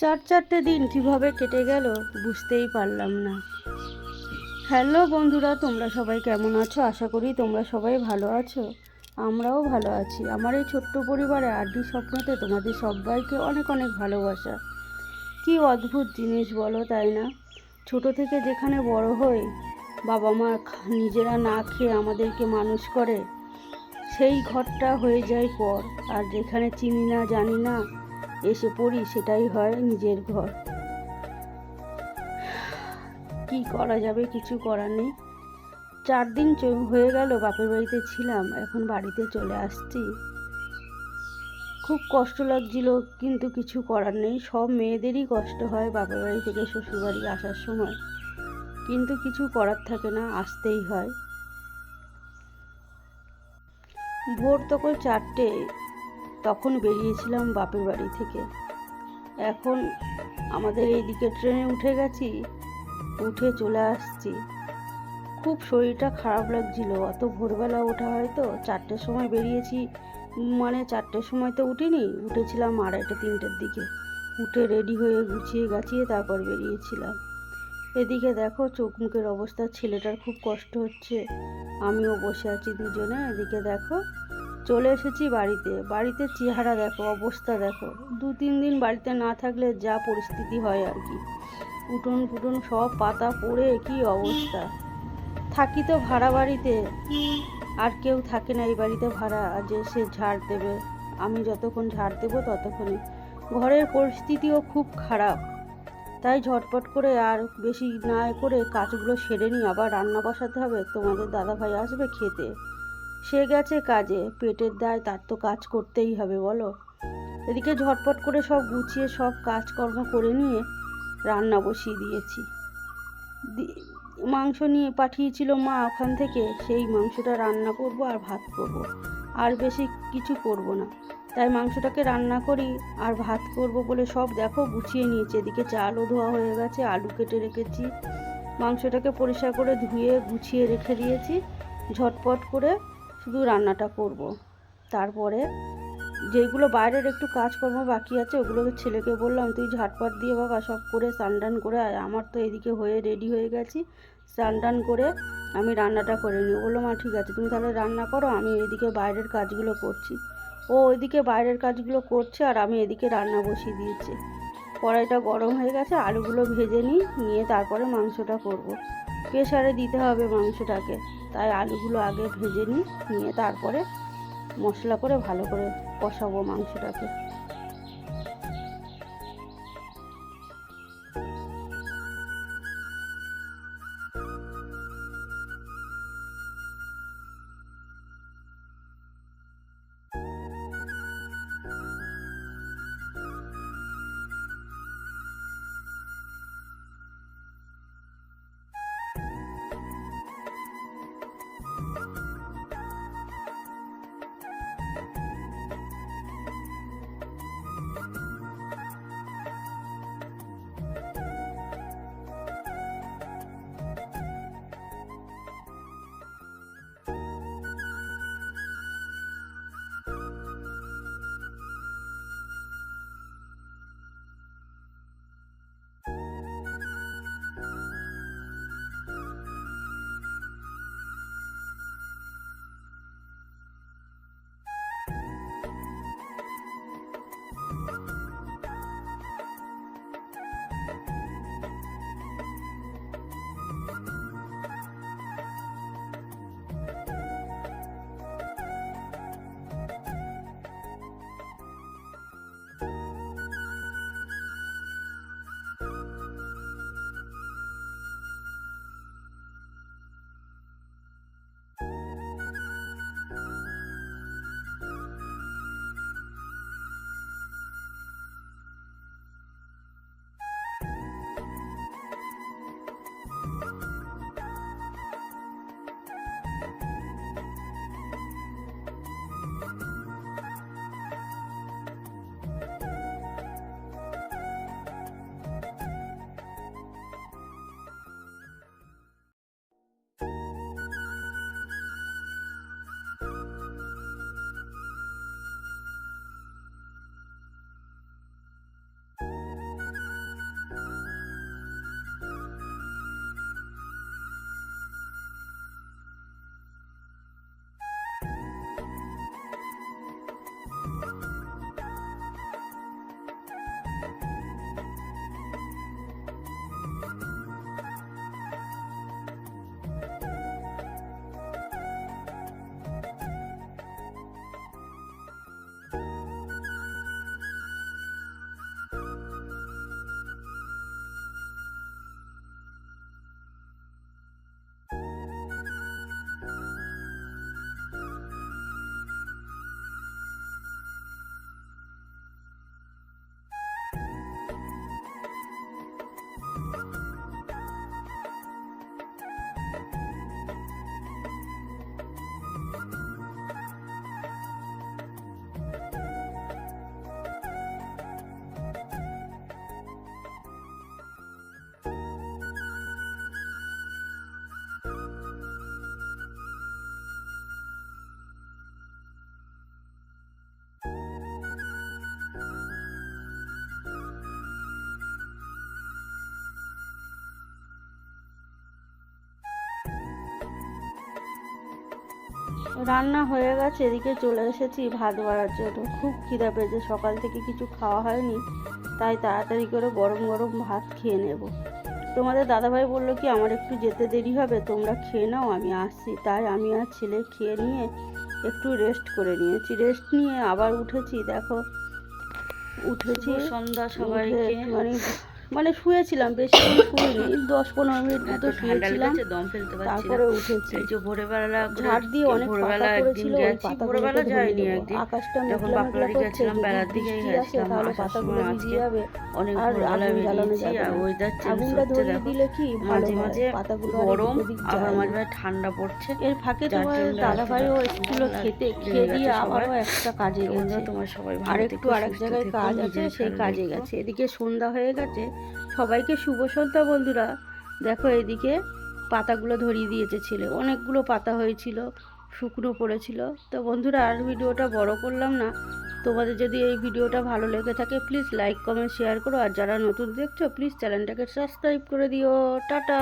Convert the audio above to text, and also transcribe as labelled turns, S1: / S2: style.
S1: চার চারটে দিন কীভাবে কেটে গেল বুঝতেই পারলাম না। হ্যালো বন্ধুরা, তোমরা সবাই কেমন আছো? আশা করি তোমরা সবাই ভালো আছো। আমরাও ভালো আছি। আমার এই ছোট্ট পরিবারে আড্ডি স্বপ্নতে তোমাদের সবাইকে অনেক অনেক ভালোবাসা। কি অদ্ভুত জিনিস বলো, তাই না? ছোট থেকে যেখানে বড় হই, বাবা মা নিজেরা না খেয়ে আমাদেরকে মানুষ করে, সেই ঘরটা হয়ে যায় পর। আর যেখানে চিনি না, জানি না এসে পড়ি, সেটাই হয় নিজের ঘর। কি করা যাবে, কিছু করার নেই। চার দিন হয়ে গেল, বাপের বাড়িতে ছিলাম, এখন বাড়িতে চলে আসছি। খুব কষ্ট লাগছিল, কিন্তু কিছু করার নেই। সব মেয়েদেরই কষ্ট হয় বাপের বাড়ি থেকে শ্বশুরবাড়ি আসার সময়। কিন্তু কিছু করার থাকে না, আসতেই হয়। ভোর তখন চারটে তখন বেরিয়েছিলাম বাপের বাড়ি থেকে। এখন আমাদের এইদিকে ট্রেনে উঠে গেছি, উঠে চলে আসছি। খুব শরীরটা খারাপ লাগছিল। অত ভোরবেলা ওঠা হয় তো চারটের সময় বেরিয়েছি মানে চারটের সময় তো উঠিনি, উঠেছিলাম আড়াইটা, তিনটের দিকে। উঠে রেডি হয়ে গুছিয়ে গাছিয়ে তারপর বেরিয়েছিলাম। এদিকে দেখো চোখ মুখের অবস্থা, ছেলেটার খুব কষ্ট হচ্ছে, আমিও বসে আছি দুজনে। এদিকে দেখো চলে এসেছি বাড়িতে। বাড়িতে চেহারা দেখো, অবস্থা দেখো। দু তিন দিন বাড়িতে না থাকলে যা পরিস্থিতি হয় আর কি। উঠোন ফুটন সব পাতা পড়ে, কি অবস্থা। থাকি তো ভাড়া বাড়িতে। আর কেউ থাকে না এই বাড়িতে ভাড়া যে সে ঝাড় দেবে। আমি যতক্ষণ ঝাড় দেবো ততক্ষণই ঘরের পরিস্থিতিও খুব খারাপ। তাই ঝটপট করে আর বেশি না করে কাজগুলো সেরে নিই। আবার রান্না বসাতে হবে, তোমাদের দাদা ভাই আসবে খেতে। সে গেছে কাজে, পেটের দায় তার তো কাজ করতেই হবে, বলো। এদিকে ঝটপট করে সব গুছিয়ে, সব কাজকর্ম করে নিয়ে রান্না বসিয়ে দিয়েছি। মাংস নিয়ে পাঠিয়েছিল মা ওখান থেকে, সেই মাংসটা রান্না করব আর ভাত করব। আর বেশি কিছু করব না। তাই মাংসটাকে রান্না করি আর ভাত করব বলে সব দেখো গুছিয়ে নিয়েছি। এদিকে চালও ধোয়া হয়ে গেছে, আলু কেটে রেখেছি। মাংসটাকে পরিষ্কার করে ধুয়ে, গুছিয়ে রেখে দিয়েছি। ঝটপট করে শুধু রান্নাটা করব। তারপরে যেগুলো বাইরের একটু কাজকর্ম বাকি আছে ওগুলোকে ছেলেকে বললাম, তুই ঝাটপাট দিয়ে বাবা সব করে স্নান করে আয়, আমার তো এদিকে হয়ে রেডি হয়ে গেছি। স্নান করে আমি রান্নাটা করে নিই বলল, মা, ঠিক আছে, তুমি তাহলে রান্না করো, আমি এদিকে বাইরের কাজগুলো করছি। ও ওইদিকে বাইরের কাজগুলো করছে আর আমি এদিকে রান্না বসিয়ে দিয়েছি। কড়াইটা গরম হয়ে গেছে, আলুগুলো ভেজে নিই, নিয়ে তারপরে মাংসটা করব। প্রেসারে দিতে হবে মাংসটাকে। তাই আলুগুলো আগে ভেজে নিই নিয়ে তারপরে মশলা করে ভালো করে কষাবো মাংসটাকে। রান্না হয়ে গেছে এদিকে চলে এসেছি ভাত বাড়ার জন্য। খুব খিদা পেয়েছে সকাল থেকে কিছু খাওয়া হয়নি তাই তাড়াতাড়ি করে গরম গরম ভাত খেয়ে নেব। তোমাদের দাদাভাই বলল কি আমার একটু যেতে দেরি হবে তোমরা খেয়ে নাও আমি আসছি। তাই আমি আর ছেলে খেয়ে নিয়ে একটু রেস্ট করে নিয়েছি। রেস্ট নিয়ে আবার উঠেছি দেখো উঠেছি
S2: সন্ধ্যা সবাই
S1: মানে মানে শুয়েছিলাম বেশি শুইনি দশ পনেরো মিনিট মতো
S2: ঠান্ডা
S1: শুয়েছিলাম। তারপরে উঠেছি।
S2: ভোরবেলা
S1: ঝাড় দিয়ে অনেক পাতা পড়েছিল ওই।
S2: একদিন।
S1: আকাশটা মেঘলা মেঘলা করছে যদি বৃষ্টি আসে তাহলে পাতাগুলো ভিজে যাবে।
S2: অনেক
S1: আর
S2: ভোরবেলা
S1: আগুন জ্বালানো
S2: বেরিয়েছি আর ওয়েদার চেঞ্জ হচ্ছে দেখো।
S1: দিলে কি ভালো
S2: মাঝে মাঝে গরম আবার মাঝে ঠান্ডা পড়ছে।
S1: এর ফাঁকে তোমার এসেছিল খেতে খেয়ে দিয়ে আবারও একটা কাজে গেছে।
S2: তোমার সবাই ভালো
S1: আর একটু আরেক জায়গায় কাজ আছে সেই কাজে গেছে। এদিকে সন্ধ্যা হয়ে গেছে। সবাইকে শুভ সন্ধ্যা বন্ধুরা। দেখো এদিকে পাতাগুলো ধরিয়ে দিয়েছে ছেলে। অনেকগুলো পাতা হয়েছিল শুকনো পড়েছিল। তো বন্ধুরা আর ভিডিওটা বড় করলাম না। তোমাদের যদি এই ভিডিওটা ভালো লেগে থাকে প্লিজ লাইক কমেন্ট শেয়ার করো। আর যারা নতুন দেখছ প্লিজ চ্যানেলটাকে সাবস্ক্রাইব করে দিও। টাটা!